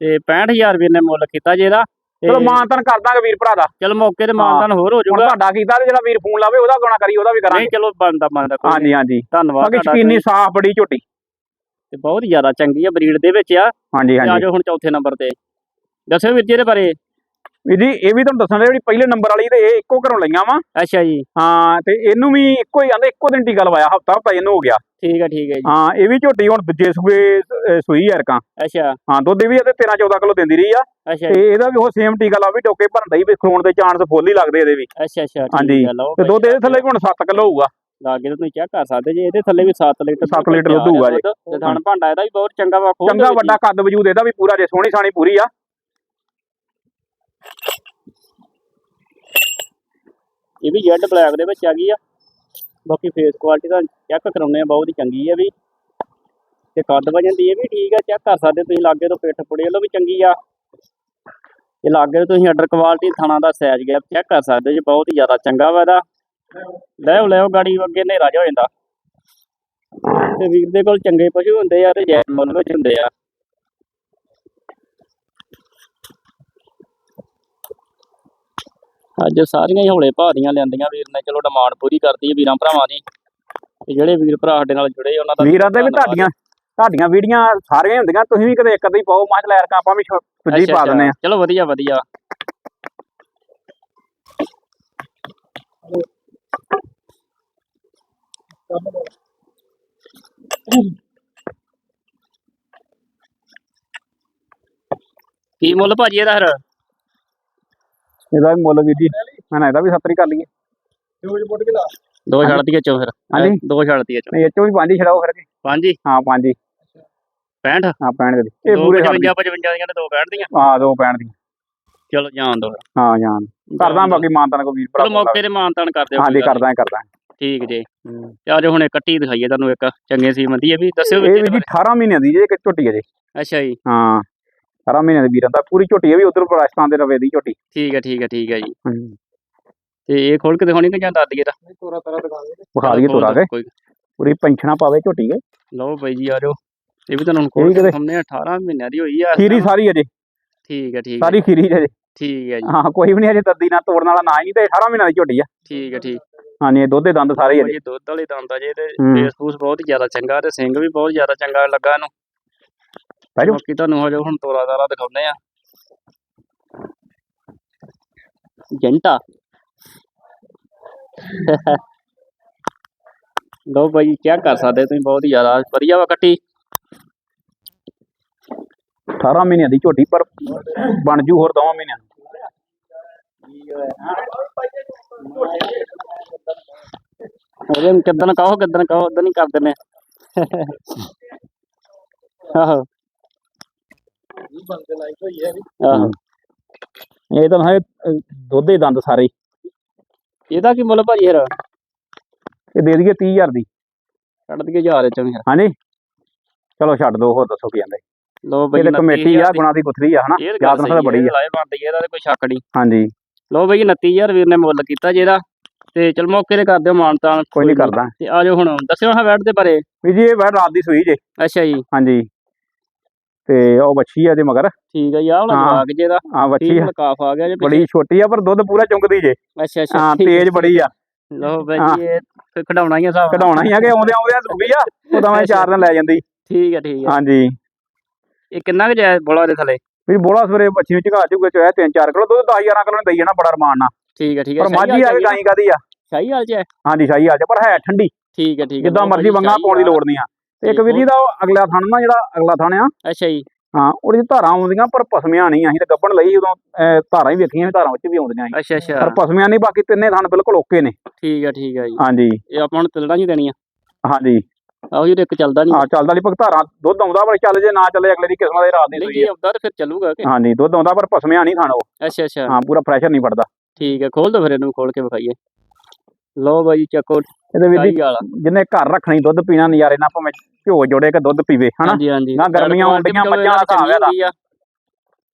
ਤੇ 65000 ਰੁਪਏ ਨੇ ਮੁੱਲ ਕੀਤਾ ਜੇ ਇਹਦਾ। ਚਲੋ ਮਾਨਤਨ ਕਰ ਦਾਂਗੇ ਵੀਰ ਭਰਾ ਦਾ। ਚਲ ਮੌਕੇ ਤੇ ਮਾਨਦਾਨ ਹੋਰ ਹੋ ਜਾਊਗਾ। ਤੁਹਾਡਾ ਕੀਤਾ ਤੇ ਜਿਹੜਾ ਵੀਰ ਫੋਨ ਲਾਵੇ ਉਹਦਾ ਗਾਣਾ ਕਰੀ ਉਹਦਾ ਵੀ ਕਰਾਂਗੇ। ਨਹੀਂ ਚਲੋ ਬੰਦਾ ਬੰਦਾ ਕੋਈ ਹਾਂਜੀ ਹਾਂਜੀ। ਧੰਨਵਾਦ ਬਾਕੀ ਸ਼ਕੀਨੀ ਸਾਫ਼ ਬੜੀ ਝੋਟੀ। ਤੇ ਬਹੁਤ ਜ਼ਿਆਦਾ ਚੰਗੀ ਆ ਬਰੀਡ ਦੇ ਵਿੱਚ ਆ। ਹਾਂਜੀ ਹਾਂਜੀ। ਜਾਓ ਹੁਣ ਚੌਥੇ ਨੰਬਰ ਤੇ। ਦੱਸਿਓ ਵੀਰ ਜੀ ਇਹਦੇ ਬਾਰੇ। ਵੀਰ ਜੀ ਇਹ ਵੀ ਤੁਹਾਨੂੰ ਦੱਸਣਾ ਜਿਹੜੀ ਪਹਿਲੇ ਨੰਬਰ ਵਾਲੀ ਤੇ ਇਹ ਇੱਕੋ ਘਰੋਂ ਲਈਆਂ ਵਾ। ਅੱਛਾ ਜੀ। ਹਾਂ ਤੇ ਇਹਨੂੰ ਵੀ ਇੱਕੋ ਹੀ ਆਂਦੇ ਇੱਕੋ ਦਿਨ ਟੀਕਾ ਲਵਾਇਆ ਹਫਤਾ ਹਫਤਾ ਇਹਨੂੰ ਹੋ ਗਿਆ। ਠੀਕ ਹੈ ਠੀਕ ਹੈ ਜੀ। ਹਾਂ ਇਹ ਵੀ ਝੋਟੀ ਹੁਣ ਦੂਜੇ ਸੂਏ ਅਹ, ਸੂਈ ਹੈ ਰਕਾਂ ਅੱਛਾ। ਹਾਂ ਦੁੱਧ ਵੀ ਇਹਦੇ 13 14 ਕਿਲੋ ਦਿੰਦੀ ਰਹੀ ਆ। ਅੱਛਾ ਤੇ ਜੀ, ਇਹਦਾ ਵੀ ਉਹ ਸੇਮ ਟੀਕਾ ਲਾ ਵੀ ਟੋਕੇ ਭਰਨ ਦਾ ਹੀ ਵੀ ਖਲੋਣ ਦੇ ਚਾਂਸ ਫੁੱਲ ਹੀ ਲੱਗਦੇ ਇਹਦੇ ਵੀ। ਅੱਛਾ ਅੱਛਾ ਹਾਂਜੀ, ਠੀਕ ਲਓ ਤੇ ਦੁੱਧ ਇਹਦੇ ਥੱਲੇ ਵੀ ਹੁਣ 7 ਕਿਲੋ ਹੋਊਗਾ। ਲਾਗੇ ਤੋਂ ਤੁਸੀਂ ਚੈੱਕ ਕਰ ਸਕਦੇ ਜੀ ਇਹਦੇ ਥੱਲੇ ਵੀ 7 ਲੀਟਰ ਸੱਤ ਲੀਟਰ ਦੁੱਧ ਹੋਊਗਾ ਜੀ। ਤੇ ਥਣ ਭਾਂਡਾ ਇਹਦਾ ਵੀ ਬਹੁਤ ਚੰਗਾ ਵਾ ਖੋਲ ਚੰਗਾ ਵੱਡਾ ਕੱਦ ਵਜੂਦ ਇਹਦਾ ਵੀ ਪੂਰਾ ਜੇ ਸੋਹਣੀ ਸਾਣੀ ਪੂਰੀ ਆ। ਇਹ ਵੀ ਜੈਡ ਬਲੈਕ ਦੇ ਵਿੱਚ ਆ ਗਈ ਆ। ਬਾਕੀ ਫੇਸ ਕੁਆਲਿਟੀ ਦਾ ਚੈੱਕ ਕਰਾਉਨੇ ਆ ਬਹੁਤ ਹੀ ਚੰਗੀ ਆ ਵੀ। ਤੇ ਕੱਦ ਵਜਨ ਦੀ ਇਹ ਵੀ ਠੀਕ ਆ ਚੈੱਕ ਕਰ ਸਕਦੇ ਤੁਸੀਂ, ਲਾਗੇ ਤੋਂ ਪਿੱਠ ਪੁੜੇ ਵੱਲੋਂ ਵੀ ਚੰਗੀ ਆ। ਇਹ ਲਾਗੇ ਤੁਸੀਂ ਅੰਡਰ ਕੁਆਲਿਟੀ ਥਾਣਾ ਦਾ ਸਾਈਜ਼ ਗੈਪ ਚੈੱਕ ਕਰ ਸਕਦੇ ਜੀ, ਬਹੁਤ ਹੀ ਜ਼ਿਆਦਾ ਚੰਗਾ ਵਾ ਇਹਦਾ। ਲੈ ਲਓ, ਗਾੜੀ ਅੱਗੇ ਹਨੇਰਾ ਜਿਹਾ ਹੋ ਜਾਂਦਾ। ਤੇ ਵੀਰ ਦੇ ਕੋਲ ਚੰਗੇ ਪਸ਼ੂ ਹੁੰਦੇ ਆ ਤੇ ਜੈਟ ਮੁੱਲ ਵਿੱਚ ਹੁੰਦੇ ਆ। ਅੱਜ ਸਾਰੀਆਂ ਹੀ ਹੌਲੇ ਭਾਅ ਦੀਆਂ ਲਿਆਂਦੀਆਂ ਵੀਰ ਨੇ ਚਲੋ ਡਿਮਾਂਡ ਪੂਰੀ ਕਰਦੀ ਹੈ ਵੀਰਾਂ ਭਰਾਵਾਂ ਦੀ ਤੇ ਜਿਹੜੇ ਵੀਰ ਭਰਾ ਸਾਡੇ ਨਾਲ ਜੁੜੇ ਉਹਨਾਂ ਦਾ ਵੀਰਾਂ ਦੇ ਵੀ। ਤੁਹਾਡੀਆਂ ਤੁਹਾਡੀਆਂ ਵੀਡੀਆਂ ਸਾਰੀਆਂ ਹੁੰਦੀਆਂ ਤੁਸੀਂ ਵੀ ਕਦੇ ਇੱਕ ਅੱਧੀ ਪਾਓ ਮੱਝ ਲੈ ਕੇ ਆਪਾਂ ਵੀ ਸੁੱਜੀ ਪਾ ਦਿੰਦੇ ਆ। ਚਲੋ ਵਧੀਆ ਵਧੀਆ ਕੀ ਮੁੱਲ ਭਾਜੀ ਇਹਦਾ ਫਿਰ ਇਹਦਾ ਵੀ ਮੁੱਲ ਵੀਰ ਜੀ। ਮੈਂ ਨਾ ਇਹਦਾ ਵੀ 70 ਕਰ ਲਈਏ ਦੋ ਛੱਡ ਦਈਏ ਚੋ ਫਿਰ। ਹਾਂਜੀ। ਦੋ ਦਈਏ ਚੋ। ਇਹ ਚੋਂ ਵੀ ਪੰਜ ਛੜਾਓ ਫਿਰ ਕੇ ਪੰਜ ਹੀ? ਹਾਂ ਪੰਜ ਹੀ। 65 ਹਾਂ 65 ਦੇ ਇਹ ਦੋ ਪੂਰੇ 55 55 ਦੀਆਂ ਤੇ ਦੋ 65 ਦੀਆਂ? ਹਾਂ ਦੋ 65 ਦੀਆਂ। ਚਲੋ ਜਾਣ ਦੋ ਹਾਂ ਜਾਨ ਕਰਦਾ ਬਾਕੀ ਮਾਨਤਾਨ ਕੋ ਵੀਰ ਭਰਾ ਚਲੋ ਮੌਕੇ ਤੇ ਮਾਨਤਾਨ ਕਰ ਦਿਓ ਹਾਂਜੀ ਕਰਦਾ ਕਰਦਾ। ਠੀਕ ਜੀ। ਤੇ ਆਜੋ ਹੁਣ ਕੱਟੀ ਦਿਖਾਈਏ ਤੁਹਾਨੂੰ ਇੱਕ ਚੰਗੇ ਸੀ ਮੰਦੀ ਇਹ ਵੀ ਦੱਸਿਓ ਇਹ ਵੀ ਜੀ 18 ਮਹੀਨਿਆਂ ਦੀ ਜੇ ਇੱਕ ਝੋਟੀ ਹੈ ਜੀ। ਅੱਛਾ ਜੀ। ਹਾਂ। 18 ਮਹੀਨਿਆਂ ਦੇ ਵੀਰਾਂ ਦਾ ਪੂਰੀ ਝੋਟੀ ਹੈ ਵੀ ਉਧਰ ਰਾਜਸਥਾਨ ਦੇ ਰਵੇ ਦੀ ਝੋਟੀ। ਠੀਕ ਹੈ ਠੀਕ ਹੈ ਠੀਕ ਹੈ ਜੀ। ਹਾਂਜੀ ਤੇ ਇਹ ਖੋਲ ਕੇ ਦਿਖਾਉਣੀ ਕਿ ਜਾਂ ਦੱਸ ਦਈਏ ਤਾਂ? ਵਿਖਾ ਦਈਏ ਤੋਰਾ ਕੇ। ਪੂਰੀ ਪੈਂਛਣਾ ਪਾਵੇ ਝੋਟੀ ਕੇ ਲਓ ਬਾਈ ਜੀ ਆਜੋ ਇਹ ਵੀ ਤੁਹਾਨੂੰ ਇਹ ਖੋਲ ਕੇ ਆ 18 ਮਹੀਨਿਆਂ ਦੀ ਹੋਈ ਆ। ਖੀਰੀ ਸਾਰੀ ਅਜੇ। ਠੀਕ ਹੈ ਠੀਕ ਹੈ ਸਾਰੀ ਖੀਰੀ ਜੇ ਠੀਕ ਹੈ ਜੀ। ਹਾਂ ਕੋਈ ਵੀ ਨਹੀਂ ਅਜੇ ਦੱਦੀ ਨਾ ਤੋੜਨ ਵਾਲਾ ਨਾ ਹੀ ਨਹੀਂ ਤੇ 18 ਮਹੀਨਿਆਂ ਦੀ ਝੋਟੀ ਆ। ਠੀਕ ਹੈ ਠੀਕ। ਹਾਂਜੀ ਇਹ ਦੁੱਧ ਦੇ ਦੰਦ ਸਾਰੇ ਹੀ ਅਜੇ। ਜੀ ਦੁੱਧ ਵਾਲੇ ਦੰਦ ਆ ਜੇ ਤੇ। ਫੇਸ ਫੂਸ ਬਹੁਤ ਜ਼ਿਆਦਾ ਚੰਗਾ ਤੇ ਸਿੰਘ ਵੀ ਬਹੁਤ ਜ਼ਿਆਦਾ ਚੰਗਾ ਲੱਗਾ ਇਹਨੂੰ। ਬਹਿ ਜਾਓ। ਬਾਕੀ ਤੁਹਾਨੂੰ ਹਜੋ ਹੁਣ ਤੋਰਾ ਤਾਰਾ ਦਿਖਾਉਂਦੇ ਆ। ਜੰਟਾ। ਲੋ ਬਾਈ ਚੈੱਕ ਕਰ ਸਕਦੇ ਤੁਸੀਂ? ਬਹੁਤ ਹੀ ਜ਼ਿਆਦਾ ਵਧੀਆ ਵਾ ਕੱਟੀ। 18 ਮਹੀਨਿਆਂ ਦੀ ਝੋਟੀ ਪਰ ਬਣ ਜੂ ਹੋਰ 2 ਮਹੀਨਿਆਂ ਨੂੰ। ਉਹਦੇ ਕਿੱਦਣ ਕਹੋ ਕਿੱਦਣ ਕਹੋ ਉਦੋਂ ਹੀ ਕਰ ਦਿੰਦੇ ਆਹੋ। ਆਹੋ। ਇਹ ਤਾਂ ਹੈ ਦੁੱਧ ਦੇ ਦੰਦ ਸਾਰੇ। ਇਹਦਾ ਕੀ ਮੁੱਲ ਭਾਜੀ ਫਿਰ? ਇਹ ਦੇ ਦਈਏ 30000 ਦੀ। ਕੱਢ ਦਈਏ ਹਜ਼ਾਰ ਚੋਂ ਫਿਰ। ਹਾਂਜੀ। ਚਲੋ ਛੱਡ ਦੋ ਹੋਰ ਦੱਸੋ ਕੀ ਕਹਿੰਦੇ। ਲੋ ਬਈ ਇਹ ਤਾਂ ਕਮੇਟੀ ਆ ਗੁਣਾ ਦੀ ਗੁਥਰੀ ਆ ਹਨਾ? ਯਾਦ ਨਾਲ ਬੜੀ ਆ। ਲਾਏ ਬਣਦੀ ਇਹਦਾ ਤੇ ਕੋਈ ਸ਼ੱਕ ਨਹੀਂ। ਹਾਂਜੀ। ਲੋ ਬਈ 29000 ਵੀਰ ਨੇ ਮੁੱਲ ਕੀਤਾ ਜਿਹਦਾ ਤੇ ਚਲ ਮੌਕੇ ਤੇ ਕਰ ਦਿਓ ਮਾਨਤਾਨ। ਕੋਈ ਨਹੀਂ ਕਰਦਾ। ਤੇ ਆਜੋ ਹੁਣ। ਦੱਸਿਓ ਹਾਂ ਬੈਠ ਦੇ ਬਾਰੇ। ਵੀ ਜੀ ਇਹ ਵੈ ਰਾਤ ਦੀ ਸੂਈ ਜੇ। ਅੱਛਾ ਜੀ। ਹਾਂਜੀ। ਤੇ ਉਹ ਬੱਚੀ ਆ ਜੇ ਮਗਰ। ਠੀਕ ਹੈ ਜੀ ਆਹ ਹੁਣ ਹਾਂ। ਜਵਾਕ ਜੇ ਦਾ ਆ ਬੱਚੀ ਠੀਕ ਆ। ਲਕਾਫ ਆ ਗਿਆ ਜੇ ਬੜੀ ਛੋਟੀ ਆ ਪਰ ਦੁੱਧ ਪੂਰਾ ਚੁੰਗਦੀ ਜੇ। ਅੱਛਾ ਅੱਛਾ ਹਾਂ ਠੀਕ ਹੈ। ਤੇਜ਼ ਬੜੀ ਆ। ਲਓ ਬਾਈ ਹਾਂ। ਇਹ ਫਿਰ ਖਡਾਉਣਾ ਹੀ ਆ ਹਿਸਾਬ ਨਾਲ। ਕਢਾਉਣਾ ਹੀ ਆ ਕਿ ਆਉਂਦੇ ਆਉਂਦੇ ਸੂਈ ਆ ਉਹ ਤਾਂ ਮੈਂ ਚਾਰ ਦਿਨ ਲੈ ਜਾਂਦੀ। ਠੀਕ ਹੈ ਠੀਕ ਹੈ ਹਾਂਜੀ। ਇਹ ਕਿੰਨਾ ਕੁ ਜਾਇਜ਼ ਬੋਲਾ ਦੇ ਥੱਲੇ? ਵੀ ਬੋਲਾ ਸਵੇਰੇ ਬੱਚੀ ਨੂੰ ਝਗਾ ਝੁਗਾ ਚੋਇਆ 3-4 ਕਿਲੋ ਦੁੱਧ 10 11 ਕਿਲੋ ਨੇ ਦਈ ਜਾਣਾ ਬੜਾ ਰਮਾਨ ਨਾਲ। ਠੀਕ ਹੈ ਠੀਕ ਹੈ ਪਰ ਮਾਝੀ ਆ ਕੇ ਗਾਈ ਕਾਦੀ ਆ। ਸ਼ਾਹੀ ਹਾਲ ਚ ਹੈ? ਹਾਂਜੀ ਸ਼ਾਹੀ ਆ ਜਾ ਪਰ ਹੈ ਠੰਡੀ। ਠੀਕ ਹੈ ਠੀਕ ਹੈ ਜਿੱਦਾਂ ਮਰਜ਼ੀ ਵੰਗਾ ਪਾਉਣ ਦੀ। ਲੋੜ ਨਹੀਂ ਆ। ਤੇ ਇੱਕ ਵਿਧੀ ਦਾ ਉਹ ਅਗਲਾ ਥਣ ਨਾ ਜਿਹੜਾ ਅਗਲਾ ਥਣ ਆ। ਅੱਛਾ ਜੀ। ਹਾਂ ਉਹਦੀ ਧਾਰਾਂ ਆਉਂਦੀਆਂ ਪਰ ਪਸਮੀਆਂ ਨਹੀਂ ਅਸੀਂ ਤਾਂ ਗੱਬਣ ਲਈ ਉਦੋਂ ਧਾਰਾਂ ਹੀ ਵੇਖੀਆਂ ਧਾਰਾਂ ਵਿੱਚ ਵੀ ਆਉਂਦੀਆਂ ਸੀ। ਅੱਛਾ ਅੱਛਾ। ਪਰ ਪਸਮੀਆਂ ਨਹੀਂ ਬਾਕੀ ਤਿੰਨੇ ਥਣ ਬਿਲਕੁਲ ਓਕੇ ਨੇ। ਠੀਕ ਹੈ ਠੀਕ ਹੈ ਜੀ। ਹਾਂਜੀ। ਇਹ ਆਪਾਂ ਹੁਣ ਤਿਲਣਾ ਨਹੀਂ ਦੇਣੀਆਂ। ਹਾਂਜੀ। ਆਹੋ ਜੀ ਇੱਕ ਚੱਲਦਾ ਨਹੀਂ। ਆ ਚੱਲਦਾ ਲਈ ਧਾਰਾਂ ਦੁੱਧ ਆਉਂਦਾ ਪਰ ਚੱਲ ਜੇ ਨਾ ਚੱਲੇ ਅਗਲੇ ਦੀ ਕਿਸਮਤ ਦੇ ਰਾਤ ਦੀ ਨਹੀਂ ਸੂਈ ਜੇ ਆ। ਆਉਂਦਾ ਤਾਂ ਫਿਰ ਚੱਲੂਗਾ ਕਿ? ਹਾਂਜੀ ਦੁੱਧ ਆਉਂਦਾ ਪਰ ਪਸਮੀਆਂ ਨਹੀਂ ਥਣ ਉਹ। ਅੱਛਾ ਅੱਛਾ। ਹਾਂ ਪੂਰਾ ਪ੍ਰੈਸ਼ਰ ਨਹੀਂ ਫੜਦਾ ਠੀਕ ਹੈ ਖੋਲ ਦੋ ਫਿਰ ਇਹਨੂੰ ਖੋਲ ਕੇ ਵਿਖਾਈਏ। ਲਓ ਬਾਈ ਚੱਕੋ। ਇਹਦੇ ਵਾਲਾ ਜਿੰਨੇ ਘਰ ਰੱਖਣੀ ਦੁੱਧ ਪੀਣਾ ਨਜ਼ਾਰੇ ਨਾਲ ਭਾਵੇਂ ਘਿਓ ਜੋੜੇ ਕੇ ਦੁੱਧ ਪੀਵੇ ਹਨਾ? ਨਾ ਗਰਮੀਆਂ ਆਉਂਦੀਆਂ, ਵੀ ਮੱਝਾਂ ਦਾ ਘਾਹ ਇਹਦਾ।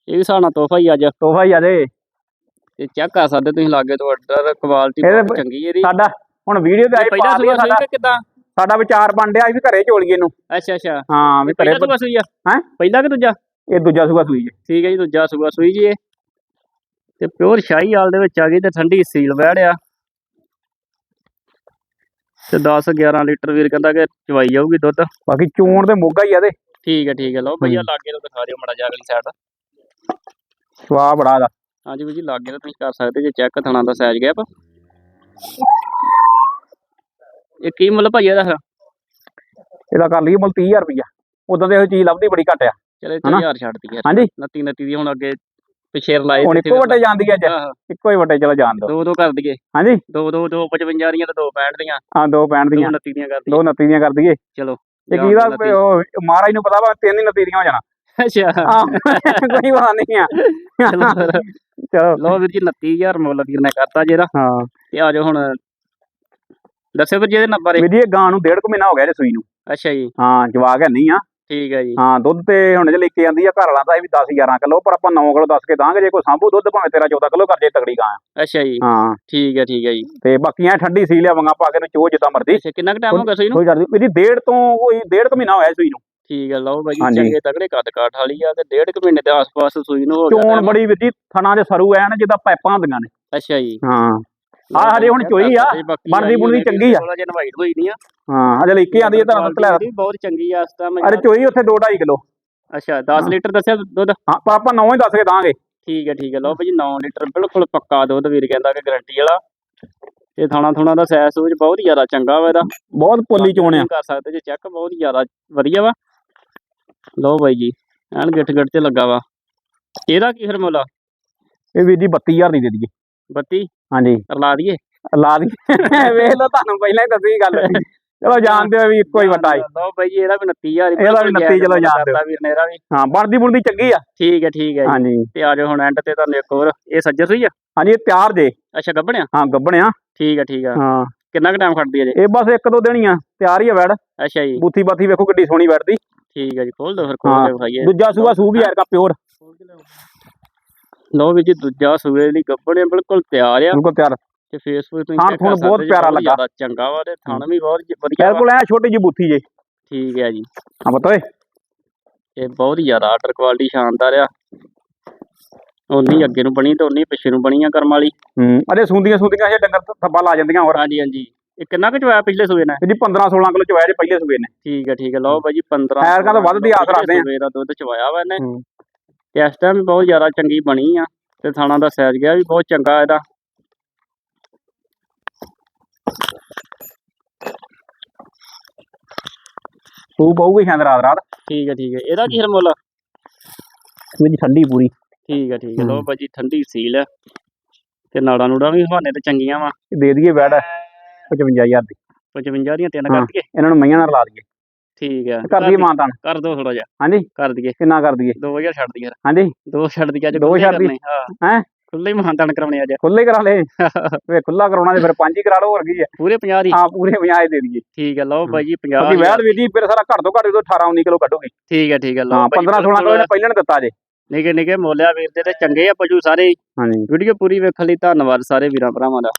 ਇਹ ਵੀ ਸਾਡਾ ਤੋਹਫਾ ਹੀ ਅੱਜ। ਤੋਹਫਾ ਹੀ ਆ ਜੇ। ਤੇ ਚੈੱਕ ਕਰ ਸਕਦੇ ਤੁਸੀਂ ਲਾਗੇ ਤੋਂ ਆਰਡਰ ਕੁਆਲਿਟੀ ਚੰਗੀ ਇਹਦੀ। ਸਾਡਾ ਹੁਣ ਵੀਡੀਓ ਤੇ ਆਈ ਪਹਿਲਾ ਸੂਆ ਕਿਦਾਂ? ਸਾਡਾ ਵਿਚਾਰ ਬਣ ਸੀ ਵੀ ਘਰੇ ਝੋਲੀਏ ਨੂੰ। ਅੱਛਾ ਅੱਛਾ। ਹਾਂ ਵੀ ਘਰੇ ਪਹਿਲਾ ਸੂਈ ਆ ਹੈਂ? ਪਹਿਲਾ ਕਿ ਦੂਜਾ? ਇਹ ਦੂਜਾ ਸੂਆ ਸੂਈ ਜੇ। ਠੀਕ ਹੈ ਜੀ ਦੂਜਾ ਸੂਆ ਸੂਈ ਜੀ। ਇਹ ਤੇ ਪਿਓਰ ਸ਼ਾਹੀ ਹਾਲ ਦੇ ਵਿੱਚ ਆ ਗਈ ਤੇ ਠੰਡੀ ਸੀਲ ਵਹਿੜਿਆ ਤੇ 10 11 ਲੀਟਰ ਵੀਰ ਕਹਿੰਦਾ ਕਿ ਚਵਾਈ ਜਾਊਗੀ ਦੁੱਧ। ਬਾਕੀ ਚੋਣ ਤੇ ਮੋਗਾ ਹੀ ਆ ਤੇ। ਠੀਕ ਹੈ ਠੀਕ ਹੈ ਲਓ ਭਈਆ। ਲਾਗੇ ਤੋਂ ਦਿਖਾ ਦਿਓ ਮੜਾ ਜਾ ਅਗਲੀ ਸਾਈਡ ਸਵਾਹ ਬੜਾ ਦਾ। ਹਾਂਜੀ ਵੀਰ ਜੀ ਲਾਗੇ ਤੋਂ ਤੁਸੀਂ ਕਰ ਸਕਦੇ ਜੇ ਚੈੱਕ ਥਣਾ ਦਾ ਸਾਈਜ਼ ਗੈਪ ਇਹ ਕੀ ਮੁੱਲ ਭਾਈ ਇਹਦਾ? ਇਹਦਾ ਕਰ ਲਈਏ ਮੁੱਲ 30000 ਰੁਪਇਆ ਉਦੋਂ ਤੇ ਇਹ ਚੀਜ਼ ਲੱਭਦੀ ਬੜੀ ਘੱਟ ਆ। ਚਲੇ ਹਨਾ? 3000 ਛੱਡ ਦਈਏ। ਹਾਂਜੀ। ਨੱਤੀ ਨੱਤੀ ਦੀ ਹੁਣ ਅੱਗੇ ਪਿਛੇਰ ਲਾਏ ਹੁਣ ਇੱਕੋ ਵੱਟੇ ਜਾਂਦੀ ਅੱਜ। ਇੱਕੋ ਹੀ ਵੱਟੇ ਚਲੋ ਜਾਣ ਦੋ ਦੋ ਦੋ ਕਰ ਦਈਏ। ਹਾਂਜੀ। ਦੋ ਦੋ ਦੋ 55 ਦੀਆਂ ਤੇ ਦੋ 65 ਦੀਆਂ। ਹਾਂ ਦੋ ਪੈਣ ਦੋ ਦੀਆਂ। ਨੱਤੀ ਦੀਆਂ ਕਰ ਦਈਏ। ਦੋ ਨੱਤੀ ਦੀਆਂ ਕਰ ਦਈਏ। ਚਲੋ ਜਾਣ ਕੀ ਦਾ। ਉਹ ਮਹਾਰਾਜ ਨੂੰ ਪਤਾ ਵਾ ਤਿੰਨ ਹੀ ਨੱਤੀ ਦੀਆਂ ਹੋ ਜਾਣਾ। ਅੱਛਾ। ਕੋਈ ਪਤਾ ਨਹੀਂ ਆ। ਚਲੋ ਲਓ ਵੀਰ ਜੀ 29000 ਮੁੱਲ ਵੀਰ ਨੇ ਕਰਤਾ ਜਿਹੜਾ। ਹਾਂ। ਤੇ ਆ ਜਾਓ ਹੁਣ। ਦੱਸਿਓ ਵੀਰ ਜੀ ਇਹਦੇ ਨੰਬਰ ਵੀਰ ਜੀ ਇਹ ਗਾਂ ਨੂੰ ਡੇਢ ਕੁ ਮਹੀਨਾ ਹੋ ਗਿਆ ਜੇ ਸੂਈ ਨੂੰ। ਅੱਛਾ ਜੀ। ਹਾਂ ਜਵਾਕ ਹੈ ਨਹੀਂ ਆ। ਠੀਕ ਹੈ ਜੀ। ਹਾਂ ਦੁੱਧ ਤੇ ਹੁਣ ਜੇ ਲੈ ਕੇ ਆਂਦੀ ਆ ਘਰ ਵਾਲਾ ਦਾ ਇਹ ਵੀ 10 11 ਕਿਲੋ ਪਰ ਆਪਾਂ 9 ਕਿਲੋ ਦੱਸ ਕੇ ਦਾਂਗੇ ਜੇ ਕੋਈ ਸਾਂਭੂ ਦੁੱਧ ਭਾਵੇਂ 13 14 ਕਿਲੋ ਕਰ ਜੇ ਤਗੜੀ ਗਾਂ। ਅੱਛਾ ਜੀ। ਹਾਂ। ਠੀਕ ਹੈ ਠੀਕ ਹੈ ਜੀ। ਤੇ ਬਾਕੀ ਐ ਠੰਡੀ ਸੀ ਲਿਆ ਵੰਗਾ ਪਾ ਕੇ ਨੂੰ ਚੋ ਜਿੱਦਾਂ ਮਰਦੀ ਅੱਛਾ ਕਿੰਨਾ ਕੁ ਟਾਈਮ ਹੋ ਗਿਆ ਸੂਈ ਨੂੰ? ਕੋਈ ਡਰਦੀ ਇਹਦੀ ਡੇਢ ਤੋਂ ਕੋਈ ਡੇਢ ਕੁ ਮਹੀਨਾ ਹੋਇਆ ਸੂਈ ਨੂੰ। ਠੀਕ ਹੈ ਲਓ ਬਾਈ। ਚੰਗੇ ਤਗੜੇ ਕੱਦ ਕਾਠ ਵਾਲੀ ਆ ਤੇ ਡੇਢ ਕੁ ਮਹੀਨੇ ਦੇ ਆਸ-ਪਾਸ ਸੂਈ ਨੂੰ ਹੋ ਗਿਆ ਚੋਣ। ਬੜੀ ਵਿੱਧੀ ਥਣਾ ਦੇ ਸਰੂ ਐਨ ਜਿੱਦਾਂ ਪਾਈਪਾਂ ਹੁੰਦੀਆਂ ਨੇ। ਅੱਛਾ ਜੀ। ਹਾਂ। ਆ ਹਜੇ ਹੁਣ ਚੋਈ ਆ ਬਣਦੀ ਬੁਣਦੀ ਚੰਗੀ ਆ। ਥੋੜਾ ਜਿਹਾ ਨਵਾਈ ਹੋਈ ਨਹੀਂ ਆ। ਹਾਂ ਹਜੇ ਲੈ ਕੇ ਆਂਦੀ ਆ ਤਾਂ ਲੈ। Quality ਬਹੁਤ ਚੰਗੀ ਆ ਇਸ ਟਾਈਮ ਅਰੇ ਚੋਈ ਉੱਥੇ 2 2.5 ਕਿਲੋ। ਅੱਛਾ 10 ਲੀਟਰ ਦੱਸਿਆ ਦੁੱਧ? ਹਾਂ ਪਰ ਆਪਾਂ 9 ਹੀ ਦੱਸ ਕੇ ਦਾਂਗੇ। ਠੀਕ ਹੈ ਠੀਕ ਹੈ ਲਓ ਭਾਜੀ 9 ਲੀਟਰ ਬਿਲਕੁਲ ਪੱਕਾ ਦੁੱਧ ਵੀਰ ਕਹਿੰਦਾ ਕਿ ਗਾਰੰਟੀ ਵਾਲਾ। ਤੇ ਥਾਣਾ ਥੁਣਾ ਦਾ ਸੈਸ ਸੂਜ ਬਹੁਤ ਹੀ ਜ਼ਿਆਦਾ ਚੰਗਾ ਵਾ ਇਹਦਾ। ਬਹੁਤ ਪੋਲੀ ਚੋਣ ਆ ਕਰ ਸਕਦੇ ਜੇ ਚੈੱਕ ਬਹੁਤ ਹੀ ਜ਼ਿਆਦਾ ਵਧੀਆ ਵਾ। ਲਓ ਬਾਈ ਜੀ ਐਨ ਗਿੱਠ ਗਿੱਠ ਤੇ ਲੱਗਾ ਵਾ। ਇਹਦਾ ਕੀ ਫਿਰ ਮੁੱਲ ਇਹ ਵੀਰ ਜੀ 32000 ਦੀ ਦੇ ਦਈਏ। 32 ਹਾਂਜੀ। ਰਲਾ ਦਈਏ। ਲਾ ਦੀ ਵੇਖ ਲਓ ਤੁਹਾਨੂੰ ਪਹਿਲਾਂ ਹੀ ਦੱਸੀ ਗੱਲ ਚਲੋ ਜਾਣਦੇ ਹੋ ਵੀ ਇੱਕੋ ਹੀ ਵੱਟਾ ਹੈ ਲਓ ਬਾਈ ਇਹਦਾ ਵੀ 29000 ਇਹਦਾ ਵੀ 29 ਚਲੋ ਜਾਣ ਦਿਓ। ਵੀਰ ਨੇ ਇਹਦਾ ਵੀ। ਹਾਂ ਬਣਦੀ ਬੁਣਦੀ ਚੰਗੀ ਆ। ਠੀਕ ਹੈ ਠੀਕ ਹੈ ਹਾਂਜੀ। ਤੇ ਆ ਜਾਓ ਹੁਣ ਐਂਡ ਤੇ ਤੁਹਾਨੂੰ ਇੱਕ ਹੋਰ। ਇਹ ਸੱਜਰ ਸਹੀ ਆ? ਹਾਂਜੀ ਇਹ ਤਿਆਰ ਜੇ ਅੱਛਾ ਗੱਬਣਿਆ ਹਾਂ ਗੱਬਣਿਆ ਠੀਕ ਹੈ ਠੀਕ ਆ ਹਾਂ। ਕਿੰਨਾ ਕੁ ਟਾਈਮ ਖੜਦੀ ਹੈ ਜੀ? ਇਹ ਬਸ ਇੱਕ ਦੋ ਦਿਨ ਹੀ ਆ। ਤਿਆਰ ਹੀ ਆ ਵੈੜ ਅੱਛਾ ਜੀ। ਬੂਥੀ ਬਾਥੀ ਵੇਖੋ ਕਿੱਡੀ ਸੋਹਣੀ ਵੈੜਦੀ ਠੀਕ ਹੈ ਜੀ ਖੋਲ ਦੋ ਫਿਰ ਖੋਲ ਹਾਂ। ਕੇ ਵਿਖਾਈਏ। ਦੂਜਾ ਸੂਆ ਸੂਗੀ ਯਾਰ ਕਾ ਪਿਓਰ ਲਓ ਵੀ ਜੀ ਦੂਜਾ ਸੂਏ ਲਈ ਗੱਬਣੇ ਬਿਲਕੁਲ ਤਿਆਰ ਆ। ਬਿਲਕੁਲ ਤਿਆਰ। ਤੇ ਫੇਸਬੁੱਕ ਥਣ check ਥੁਣ ਬਹੁਤ ਜੀ, ਪਿਆਰਾ ਲੱਗਾ। ਚੰਗਾ ਵਾ ਤੇ ਥਣ ਵੀ ਬਹੁਤ ਜ- ਵਧੀਆ ਬਿਲਕੁਲ ਐ ਛੋਟੀ ਜੀ ਬੂਥੀ ਜੇ। ਠੀਕ ਹੈ ਜੀ। ਹਾਂ ਪਤਾ ਓਏ। ਇਹ ਬਹੁਤ ਹੀ ਜ਼ਿਆਦਾ ਆਰਡਰ ਕੁਆਲਿਟੀ ਸ਼ਾਨਦਾਰ ਆ। ਉਨੀ ਅੱਗੇ ਨੂੰ ਬਣੀ ਤੇ ਉਨੀ ਪਿੱਛੇ ਨੂੰ ਬਣੀ ਆ ਕਰਮ ਵਾਲੀ। ਹੂੰ ਅਰੇ ਸੁੰਦੀਆਂ ਸੁੰਦੀਆਂ ਜੇ ਡੰਗਰ ਥੱਬਾ ਲਾ ਜਾਂਦੀਆਂ ਹੋਰ। ਹਾਂਜੀ ਹਾਂਜੀ। ਇਹ ਕਿੰਨਾ ਕੁ ਚੋਇਆ ਪਿਛਲੇ ਸੂਏ ਨੇ? ਇਹਦੀ 15 16 ਕਿਲੋ ਚਵਾਇਆ ਜੇ ਪਹਿਲੇ ਸੂਏ ਨੇ। ਠੀਕ ਹੈ ਠੀਕ ਹੈ। ਲਓ ਭਾਜੀ 15 ਐਰਕਾਂ ਤਾਂ ਵੱਧ ਦੀ ਆਸ ਰੱਖਦੇ ਆ। ਸੂਏ ਦਾ ਦੁੱਧ ਚਵਾਇਆ ਵਾ ਇਹਨੇ। ਤੇ ਇਸ ਟਾਈਮ ਬਹੁਤ ਜ਼ਿਆਦਾ ਚੰਗੀ ਬਣੀ ਆ। ਤੇ ਥਾਣਾ ਦਾ ਸਾਈਜ਼ ਗਿਆ ਵੀ ਬਹੁਤ ਚੰਗਾ ਇਹਦਾ। ਸੂ ਪਊਗੀ ਸ਼ਾਇਦ ਰਾਤ ਰਾਤ। ਠੀਕ ਹੈ ਠੀਕ ਹੈ। ਇਹਦਾ ਕੀ ਫਿਰ ਮੁੱਲ? ਠੰਡੀ ਪੂਰੀ। ਠੀਕ ਹੈ ਠੀਕ ਹੈ। ਹੂੰ। ਭਾਜੀ ਠੰਡੀ ਸੀਲ ਹੈ। ਤੇ ਨਾੜਾਂ ਨੂੜਾਂ ਵੀ ਹਵਾਨੇ ਤੇ ਚੰਗੀਆਂ ਵਾ। ਇਹ ਦੇ ਦਈਏ ਵੈੜ 55000 ਦੀ। 55 ਦੀਆਂ ਤਿੰਨ। ਕਰ ਦਈਏ? ਇਹਨਾਂ ਨੂੰ ਮਈਆਂ ਨਾਲ ਲਾ ਦਈਏ। ਠੀਕ ਹੈ। ਕਰ ਦਈਏ ਮਾਨਤਾਨ ਕਰ ਦੋ ਥੋੜਾ ਜਿਹਾ। ਹਾਂਜੀ। ਕਰ ਦਈਏ। ਕਿੰਨਾ ਕਰ ਦਈਏ? 2000 ਛੱਡ ਦਈਏ। ਹਾਂਜੀ। ਦੋ ਛੱਡ ਦਈਏ ਅੱਜ ਦੋ ਛੱਡ ਦੀ? ਕਰਨੇ, ਹਾਂ। ਹੈਂ? ਖੁੱਲੇ ਹੀ ਮਹਾਨਤਾਨ ਕਰਾਉਣੇ ਅੱਜ। ਖੁੱਲੇ ਕਰਾ ਲੇ ਵੇ ਖੁੱਲਾ ਕਰਾਉਣਾ ਤੇ ਫਿਰ ਪੰਜ ਹੀ ਕਰਾ ਲਓ ਹੋਰ ਕੀ ਹੈ ਪੂਰੇ 50 ਦੀ। ਹਾਂ ਪੂਰੇ 50 ਦੇ ਦਈਏ। ਠੀਕ ਹੈ ਲਓ। ਬਾਈ ਜੀ ਕਿਉਂਕਿ 50 ਵੈੜ ਵੀ ਦੀ ਫਿਰ ਸਾਰਾ ਘੱਟ ਤੋਂ ਘੱਟ ਉਦੋਂ 18 19 ਕਿਲੋ ਕੱਢੂਗੀ। ਠੀਕ ਹੈ ਠੀਕ ਹੈ ਲਓ ਹਾਂ 15 16 ਕਿਲੋ ਇਹਨੇ ਪਹਿਲਾਂ ਨੇ ਦਿੱਤਾ ਜੇ। ਨਿੱਕੇ ਨਿੱਕੇ ਮੋਲਿਆ ਵੀਰ ਦੇ ਤੇ ਚੰਗੇ ਆ ਪਸ਼ੂ ਸਾਰੇ। ਹਾਂਜੀ। ਵੀਡੀਓ ਪੂਰੀ ਵੇਖਣ ਲਈ ਧੰਨਵਾਦ ਸਾਰੇ ਵੀਰਾਂ ਭਰਾਵਾਂ ਦਾ।